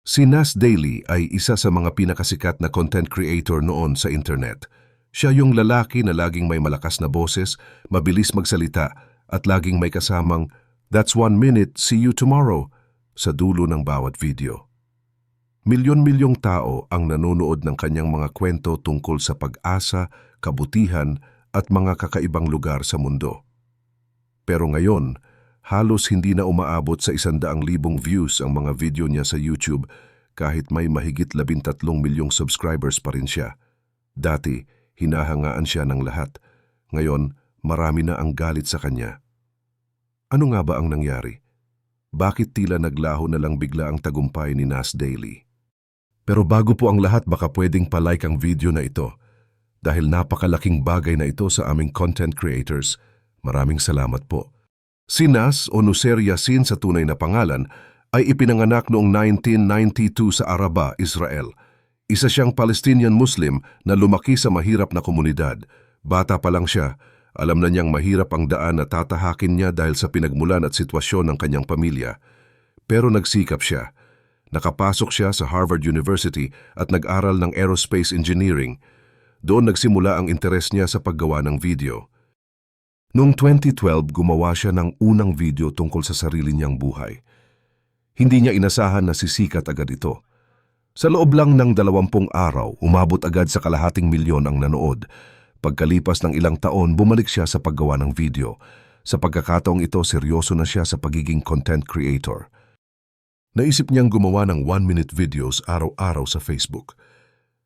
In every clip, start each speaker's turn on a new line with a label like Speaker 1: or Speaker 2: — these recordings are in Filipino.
Speaker 1: Si Nas Daily ay isa sa mga pinakasikat na content creator noon sa internet. Siya yung lalaki na laging may malakas na boses, mabilis magsalita, at laging may kasamang, That's one minute, see you tomorrow, sa dulo ng bawat video. Milyon-milyong tao ang nanonood ng kanyang mga kwento tungkol sa pag-asa, kabutihan, at mga kakaibang lugar sa mundo. Pero ngayon, halos hindi na umaabot sa isandaang libong views ang mga video niya sa YouTube kahit may mahigit labintatlong milyong subscribers pa rin siya. Dati, hinahangaan siya ng lahat. Ngayon, marami na ang galit sa kanya. Ano nga ba ang nangyari? Bakit tila naglaho na lang bigla ang tagumpay ni Nas Daily? Pero bago po ang lahat baka pwedeng palike ang video na ito. Dahil napakalaking bagay na ito sa aming content creators, maraming salamat po. Si Nas o Nuser Yassin sa tunay na pangalan ay ipinanganak noong 1992 sa Araba, Israel. Isa siyang Palestinian Muslim na lumaki sa mahirap na komunidad. Bata pa lang siya, alam na niyang mahirap ang daan na tatahakin niya dahil sa pinagmulan at sitwasyon ng kanyang pamilya. Pero nagsikap siya. Nakapasok siya sa Harvard University at nag-aral ng aerospace engineering. Doon nagsimula ang interes niya sa paggawa ng video. Noong 2012, gumawa siya ng unang video tungkol sa sarili niyang buhay. Hindi niya inasahan na sisikat agad ito. Sa loob lang ng dalawampung araw, umabot agad sa kalahating milyon ang nanood. Pagkalipas ng ilang taon, bumalik siya sa paggawa ng video. Sa pagkakataong ito, seryoso na siya sa pagiging content creator. Naisip niyang gumawa ng one-minute videos araw-araw sa Facebook.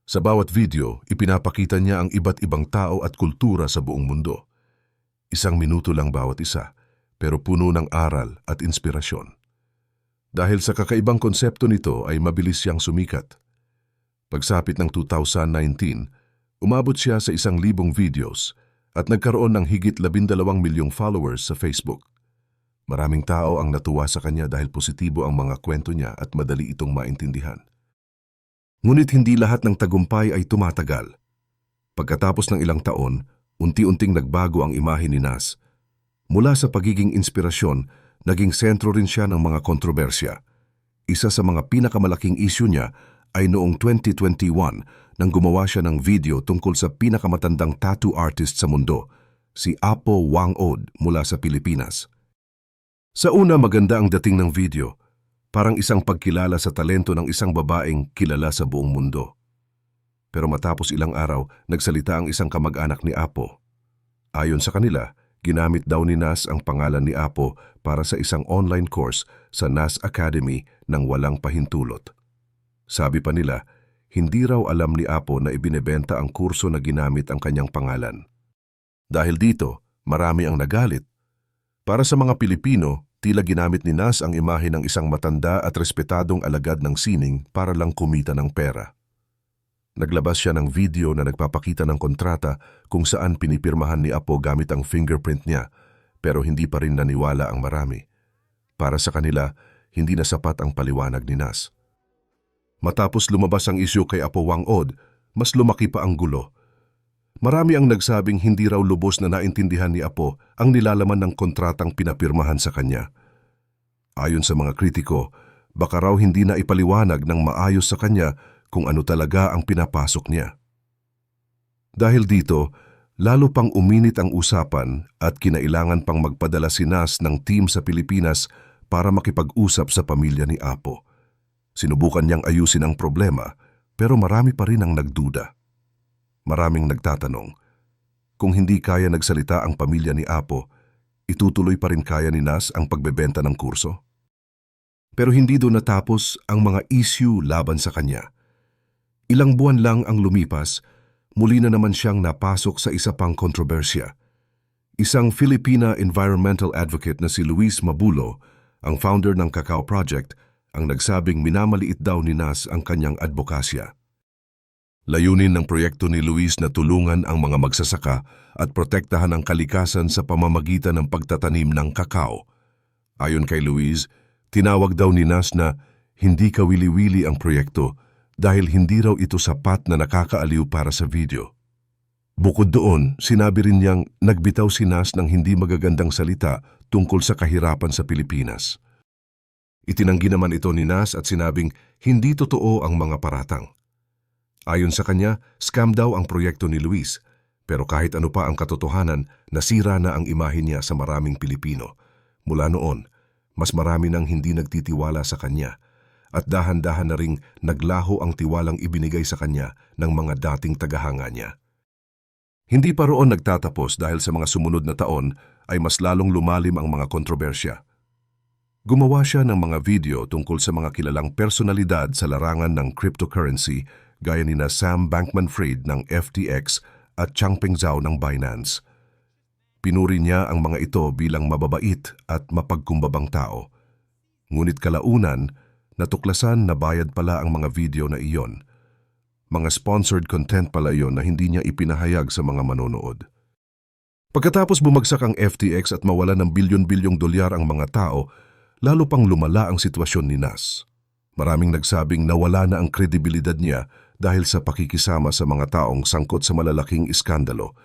Speaker 1: Sa bawat video, ipinapakita niya ang iba't ibang tao at kultura sa buong mundo. Isang minuto lang bawat isa, pero puno ng aral at inspirasyon. Dahil sa kakaibang konsepto nito ay mabilis siyang sumikat. Pagsapit ng 2019, umabot siya sa isang libong videos at nagkaroon ng higit labindalawang milyong followers sa Facebook. Maraming tao ang natuwa sa kanya dahil positibo ang mga kwento niya at madali itong maintindihan. Ngunit hindi lahat ng tagumpay ay tumatagal. Pagkatapos ng ilang taon, unti-unting nagbago ang imahe ni Nas. Mula sa pagiging inspirasyon, naging sentro rin siya ng mga kontrobersya. Isa sa mga pinakamalaking issue niya ay noong 2021 nang gumawa siya ng video tungkol sa pinakamatandang tattoo artist sa mundo, si Apo Wang Od mula sa Pilipinas. Sa una maganda ang dating ng video, parang isang pagkilala sa talento ng isang babaeng kilala sa buong mundo. Pero matapos ilang araw, nagsalita ang isang kamag-anak ni Apo. Ayon sa kanila, ginamit daw ni Nas ang pangalan ni Apo para sa isang online course sa Nas Academy nang walang pahintulot. Sabi pa nila, hindi raw alam ni Apo na ibinebenta ang kurso na ginamit ang kanyang pangalan. Dahil dito, marami ang nagalit. Para sa mga Pilipino, tila ginamit ni Nas ang imahe ng isang matanda at respetadong alagad ng sining para lang kumita ng pera. Naglabas siya ng video na nagpapakita ng kontrata kung saan pinipirmahan ni Apo gamit ang fingerprint niya pero hindi pa rin naniwala ang marami. Para sa kanila, hindi na sapat ang paliwanag ni Nas. Matapos lumabas ang isyu kay Apo Wang Od, mas lumaki pa ang gulo. Marami ang nagsabing hindi raw lubos na naintindihan ni Apo ang nilalaman ng kontratang pinapirmahan sa kanya. Ayon sa mga kritiko, baka raw hindi na ipaliwanag ng maayos sa kanya kung ano talaga ang pinapasok niya. Dahil dito, lalo pang uminit ang usapan at kinailangan pang magpadala si Nas ng team sa Pilipinas para makipag-usap sa pamilya ni Apo. Sinubukan niyang ayusin ang problema pero marami pa rin ang nagduda. Maraming nagtatanong, kung hindi kaya nagsalita ang pamilya ni Apo, itutuloy pa rin kaya ni Nas ang pagbebenta ng kurso? Pero hindi doon natapos ang mga issue laban sa kanya. Ilang buwan lang ang lumipas, muli na naman siyang napasok sa isa pang kontrobersya. Isang Filipina environmental advocate na si Luis Mabulo, ang founder ng Cacao Project, ang nagsabing minamaliit daw ni Nas ang kanyang advokasya. Layunin ng proyekto ni Luis na tulungan ang mga magsasaka at protektahan ang kalikasan sa pamamagitan ng pagtatanim ng kakao. Ayon kay Luis, tinawag daw ni Nas na hindi kawili-wili ang proyekto dahil hindi raw ito sapat na nakakaaliw para sa video. Bukod doon, sinabi rin niyang nagbitaw si Nas ng hindi magagandang salita tungkol sa kahirapan sa Pilipinas. Itinanggi naman ito ni Nas at sinabing hindi totoo ang mga paratang. Ayon sa kanya, scam daw ang proyekto ni Luis, pero kahit ano pa ang katotohanan, nasira na ang imahe niya sa maraming Pilipino. Mula noon, mas marami nang hindi nagtitiwala sa kanya at dahan-dahan na ring naglaho ang tiwalang ibinigay sa kanya ng mga dating tagahanga niya. Hindi pa roon nagtatapos dahil sa mga sumunod na taon ay mas lalong lumalim ang mga kontrobersya. Gumawa siya ng mga video tungkol sa mga kilalang personalidad sa larangan ng cryptocurrency gaya ni na Sam Bankman-Fried ng FTX at Changpeng Zhao ng Binance. Pinuri niya ang mga ito bilang mababait at mapagkumbabang tao. Ngunit kalaunan, natuklasan na bayad pala ang mga video na iyon. Mga sponsored content pala iyon na hindi niya ipinahayag sa mga manonood. Pagkatapos bumagsak ang FTX at mawala ng bilyon-bilyong dolyar ang mga tao, lalo pang lumala ang sitwasyon ni Nas. Maraming nagsabing nawala na ang kredibilidad niya dahil sa pakikisama sa mga taong sangkot sa malalaking iskandalo.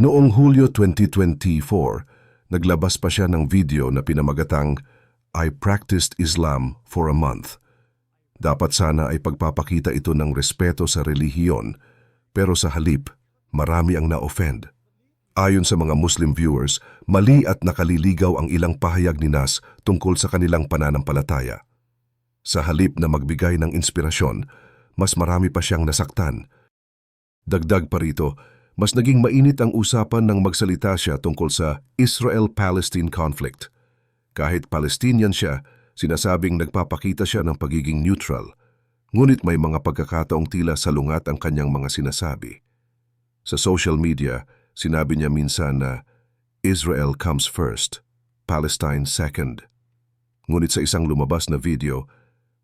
Speaker 1: Noong Hulyo 2024, naglabas pa siya ng video na pinamagatang I practiced Islam for a month. Dapat sana ay pagpapakita ito ng respeto sa relihiyon, pero sa halip, marami ang na-offend. Ayon sa mga Muslim viewers, mali at nakaliligaw ang ilang pahayag ni Nas tungkol sa kanilang pananampalataya. Sa halip na magbigay ng inspirasyon, mas marami pa siyang nasaktan. Dagdag pa rito, mas naging mainit ang usapan nang magsalita siya tungkol sa Israel-Palestine conflict. Kahit Palestinian siya, sinasabing nagpapakita siya ng pagiging neutral, ngunit may mga pagkakataong tila salungat ang kanyang mga sinasabi. Sa social media, Sinabi niya minsan na Israel comes first, Palestine second. Ngunit sa isang lumabas na video,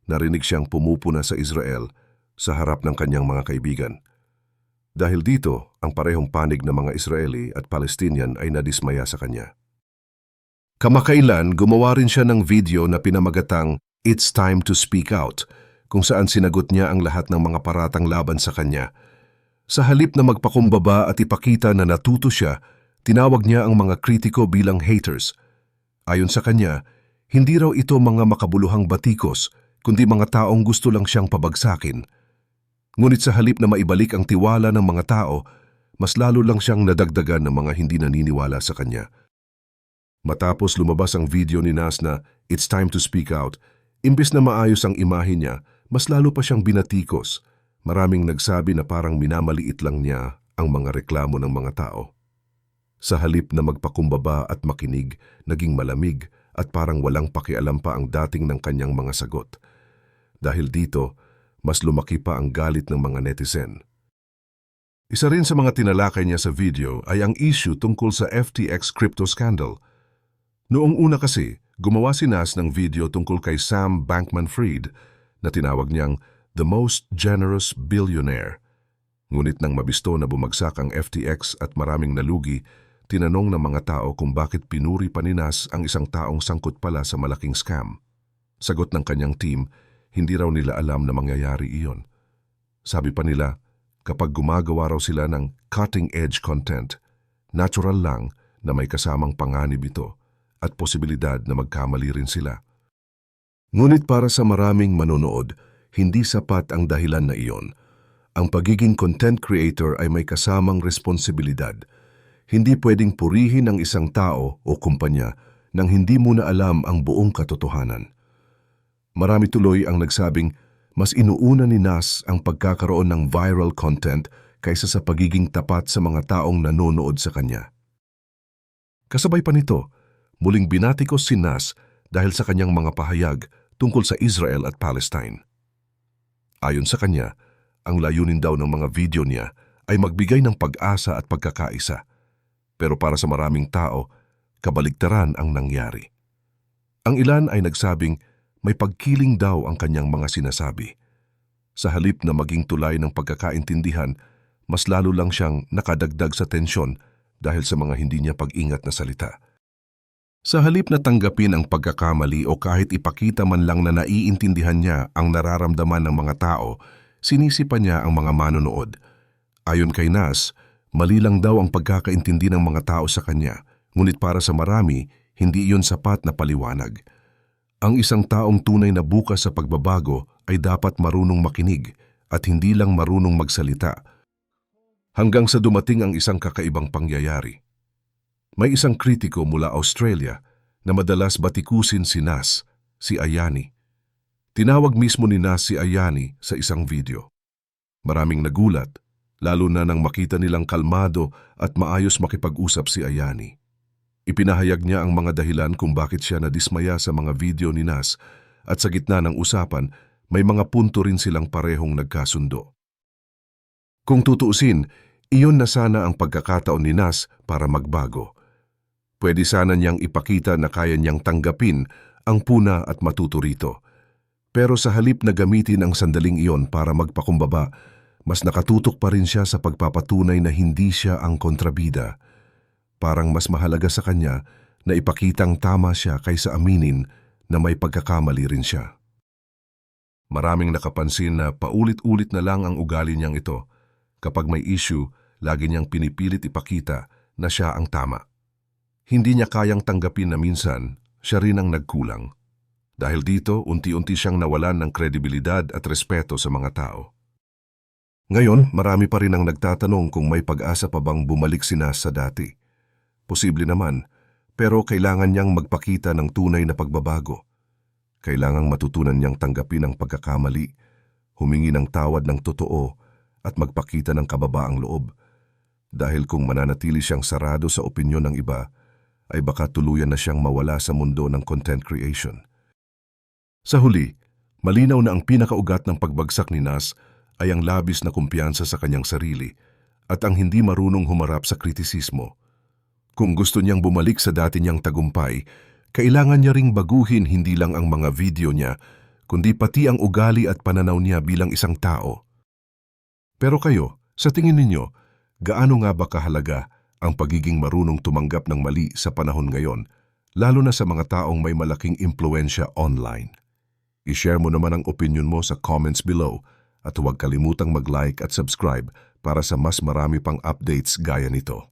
Speaker 1: narinig siyang pumupuna sa Israel sa harap ng kanyang mga kaibigan. Dahil dito, ang parehong panig ng mga Israeli at Palestinian ay nadismaya sa kanya. Kamakailan, gumawa rin siya ng video na pinamagatang It's Time to Speak Out, kung saan sinagot niya ang lahat ng mga paratang laban sa kanya – sa halip na magpakumbaba at ipakita na natuto siya, tinawag niya ang mga kritiko bilang haters. Ayon sa kanya, hindi raw ito mga makabuluhang batikos, kundi mga taong gusto lang siyang pabagsakin. Ngunit sa halip na maibalik ang tiwala ng mga tao, mas lalo lang siyang nadagdagan ng mga hindi naniniwala sa kanya. Matapos lumabas ang video ni Nas na It's Time to Speak Out, imbes na maayos ang imahe niya, mas lalo pa siyang binatikos. Maraming nagsabi na parang minamaliit lang niya ang mga reklamo ng mga tao. Sa halip na magpakumbaba at makinig, naging malamig at parang walang pakialam pa ang dating ng kanyang mga sagot. Dahil dito, mas lumaki pa ang galit ng mga netizen. Isa rin sa mga tinalakay niya sa video ay ang issue tungkol sa FTX crypto scandal. Noong una kasi, gumawa si Nas ng video tungkol kay Sam Bankman-Fried na tinawag niyang the most generous billionaire. Ngunit nang mabisto na bumagsak ang FTX at maraming nalugi, tinanong ng mga tao kung bakit pinuri pa ni Nas ang isang taong sangkot pala sa malaking scam. Sagot ng kanyang team, hindi raw nila alam na mangyayari iyon. Sabi pa nila, kapag gumagawa raw sila ng cutting-edge content, natural lang na may kasamang panganib ito at posibilidad na magkamali rin sila. Ngunit para sa maraming manonood, hindi sapat ang dahilan na iyon. Ang pagiging content creator ay may kasamang responsibilidad. Hindi pwedeng purihin ang isang tao o kumpanya nang hindi mo na alam ang buong katotohanan. Marami tuloy ang nagsabing mas inuuna ni Nas ang pagkakaroon ng viral content kaysa sa pagiging tapat sa mga taong nanonood sa kanya. Kasabay pa nito, muling binatikos si Nas dahil sa kanyang mga pahayag tungkol sa Israel at Palestine. Ayon sa kanya, ang layunin daw ng mga video niya ay magbigay ng pag-asa at pagkakaisa. Pero para sa maraming tao, kabaligtaran ang nangyari. Ang ilan ay nagsabing may pagkiling daw ang kanyang mga sinasabi. Sa halip na maging tulay ng pagkakaintindihan, mas lalo lang siyang nakadagdag sa tensyon dahil sa mga hindi niya pag-ingat na salita. Sa halip na tanggapin ang pagkakamali o kahit ipakita man lang na naiintindihan niya ang nararamdaman ng mga tao, sinisipa niya ang mga manonood. Ayon kay Nas, mali lang daw ang pagkakaintindi ng mga tao sa kanya, ngunit para sa marami, hindi iyon sapat na paliwanag. Ang isang taong tunay na bukas sa pagbabago ay dapat marunong makinig at hindi lang marunong magsalita. Hanggang sa dumating ang isang kakaibang pangyayari. May isang kritiko mula Australia na madalas batikusin si Nas, si Ayani. Tinawag mismo ni Nas si Ayani sa isang video. Maraming nagulat, lalo na nang makita nilang kalmado at maayos makipag-usap si Ayani. Ipinahayag niya ang mga dahilan kung bakit siya nadismaya sa mga video ni Nas at sa gitna ng usapan, may mga punto rin silang parehong nagkasundo. Kung tutuusin, iyon na sana ang pagkakataon ni Nas para magbago. Pwede sana niyang ipakita na kaya niyang tanggapin ang puna at matuto rito. Pero sa halip na gamitin ang sandaling iyon para magpakumbaba, mas nakatutok pa rin siya sa pagpapatunay na hindi siya ang kontrabida. Parang mas mahalaga sa kanya na ipakitang tama siya kaysa aminin na may pagkakamali rin siya. Maraming nakapansin na paulit-ulit na lang ang ugali niyang ito. Kapag may issue, lagi niyang pinipilit ipakita na siya ang tama. Hindi niya kayang tanggapin na minsan, siya rin ang nagkulang. Dahil dito, unti-unti siyang nawalan ng kredibilidad at respeto sa mga tao. Ngayon, marami pa rin ang nagtatanong kung may pag-asa pa bang bumalik si Nas sa dati. Posible naman, pero kailangan niyang magpakita ng tunay na pagbabago. Kailangang matutunan niyang tanggapin ang pagkakamali, humingi ng tawad ng totoo at magpakita ng kababaang loob. Dahil kung mananatili siyang sarado sa opinyon ng iba, ay baka tuluyan na siyang mawala sa mundo ng content creation. Sa huli, malinaw na ang pinakaugat ng pagbagsak ni Nas ay ang labis na kumpiyansa sa kanyang sarili at ang hindi marunong humarap sa kritisismo. Kung gusto niyang bumalik sa dati niyang tagumpay, kailangan niya ring baguhin hindi lang ang mga video niya, kundi pati ang ugali at pananaw niya bilang isang tao. Pero kayo, sa tingin ninyo, gaano nga ba kahalaga ang pagiging marunong tumanggap ng mali sa panahon ngayon, lalo na sa mga taong may malaking impluensya online? I-share mo naman ang opinion mo sa comments below at huwag kalimutang mag-like at subscribe para sa mas marami pang updates gaya nito.